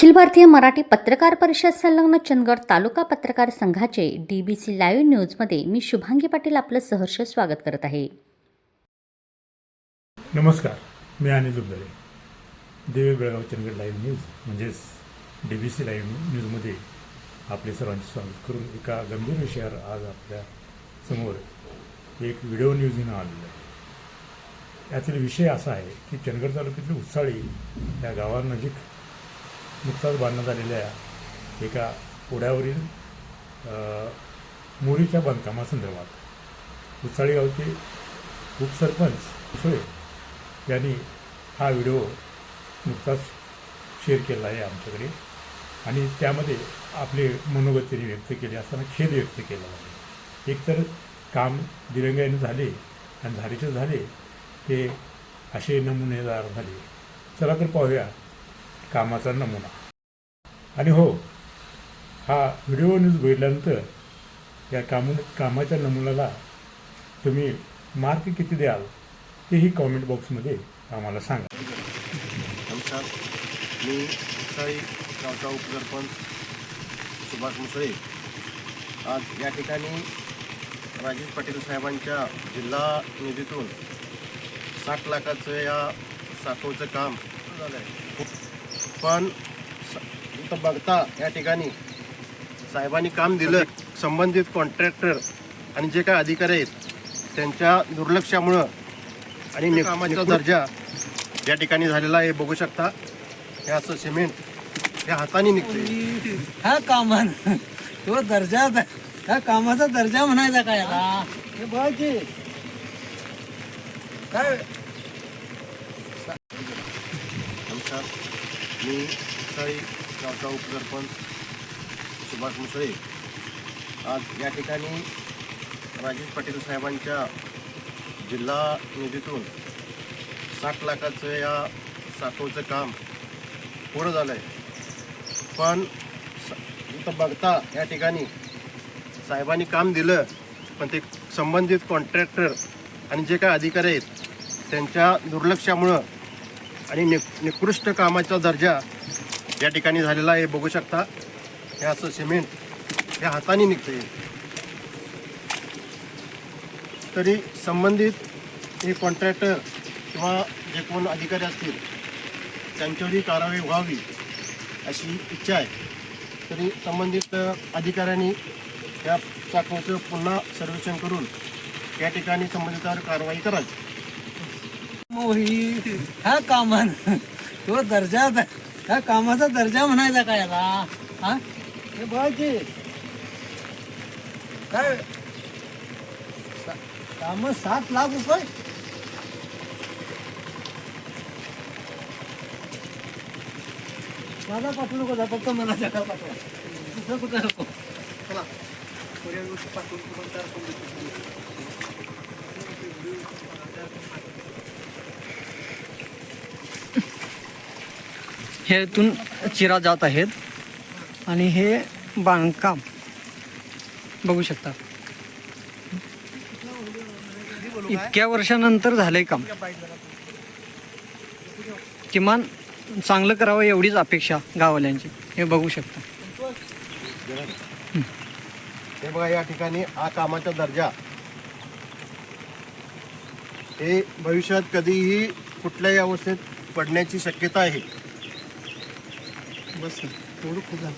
अखिल भारतीय मराठी पत्रकार परिषद संलग्न चंदगड तालुका पत्रकार संघाचे डी बी सी लाईव्ह न्यूजमध्ये मी शुभांगी पाटील आपलं सहर्ष स्वागत करत आहे. नमस्कार मी अनिल दुबळे देवे बेळगाव चंदगड लाईव्ह न्यूज म्हणजेच डी बी सी लाईव्ह न्यूजमध्ये आपले सर्वांचे स्वागत करून एका गंभीर विषयावर आज आपल्यासमोर एक व्हिडिओ न्यूज घेऊन आलेलं आहे. यातील विषय असा आहे की चंदगड तालुक्यातील उत्साळी या गावानजीक नुकताच बांधण्यात आलेल्या एका ओढ्यावरील मोरीच्या बांधकामासंदर्भात उत्साळी गावचे उपसरपंच सुळे यांनी हा व्हिडिओ नुकताच शेअर केला आहे आमच्याकडे आणि त्यामध्ये आपले मनोगत त्यांनी व्यक्त केले असताना खेद व्यक्त केला आहे. एकतर काम दिरंगाईने झाले आणि झालेचे झाले ते असे नमुनेदार झाले. चला तर पाहूया कामाचा नमुना. आणि हो हा व्हिडिओ न्यूज बघितल्यानंतर या काम कामाच्या नमुन्याला तुम्ही मार्क किती द्याल तेही कॉमेंट बॉक्समध्ये आम्हाला सांगा. नमस्कार. मी साई गावचा उपसरपंच सुभाष मुसळे. आज या ठिकाणी राजेश पाटील साहेबांच्या जिल्हा निधीतून साठ लाखाचं या साठवचं काम झालं आहे पण बघता या ठिकाणी साहेबांनी काम दिलं संबंधित कॉन्ट्रॅक्टर आणि जे काय अधिकारी आहेत त्यांच्या दुर्लक्षामुळं आणि कामाचा दर्जा या ठिकाणी झालेला आहे बघू शकता. हे असं सिमेंट या हाताने निघते ह्या कामान तो दर्जा ह्या कामाचा दर्जा म्हणायचा काय हे काय? नमस्कार मी उत्साही गावचा उपसरपंच सुभाष मुसळे. आज या ठिकाणी राजेश पाटील साहेबांच्या जिल्हा निधीतून साठ लाखाचं या साठवचं काम पूर्ण झालं आहे पण स- इथं बघता या ठिकाणी साहेबांनी काम दिलं पण ते संबंधित कॉन्ट्रॅक्टर आणि जे काय अधिकारी आहेत त्यांच्या दुर्लक्षामुळं आणि नि निकृष्ट कामाचा दर्जा या ठिकाणी झालेला आहे. बघू शकता हे असं सिमेंट हे हाताने निघते तरी संबंधित हे कॉन्ट्रॅक्टर किंवा जे कोण अधिकारी असतील त्यांच्यावरही कारवाई व्हावी अशी इच्छा आहे. तरी संबंधित अधिकाऱ्यांनी या चाकूचं पुन्हा सर्वेक्षण करून या ठिकाणी संबंधितावर कारवाई करावी. मोही ह्या कामान तो दर्जा ह्या कामाचा दर्जा म्हणायचा काय याला? हा? हे बघ की काय? काम सात लाख रुपये? माझा पाठवू नको जा फक्त मला जगा पाठवा. दुसरं कुठं नको? चला. पाठवून तुम्हाला चिरा जात आहेत. आणि हे बांधकाम बघू शकता. इतक्या वर्षानंतर झालंय काम. किमान चांगलं करावं एवढीच अपेक्षा गाववाल्यांची. हे बघू शकता. हे बघा या ठिकाणी हा कामाचा दर्जा. हे भविष्यात कधीही कुठल्याही अवस्थेत पडण्याची शक्यता आहे. બસ થોડુંક ખુલ્લા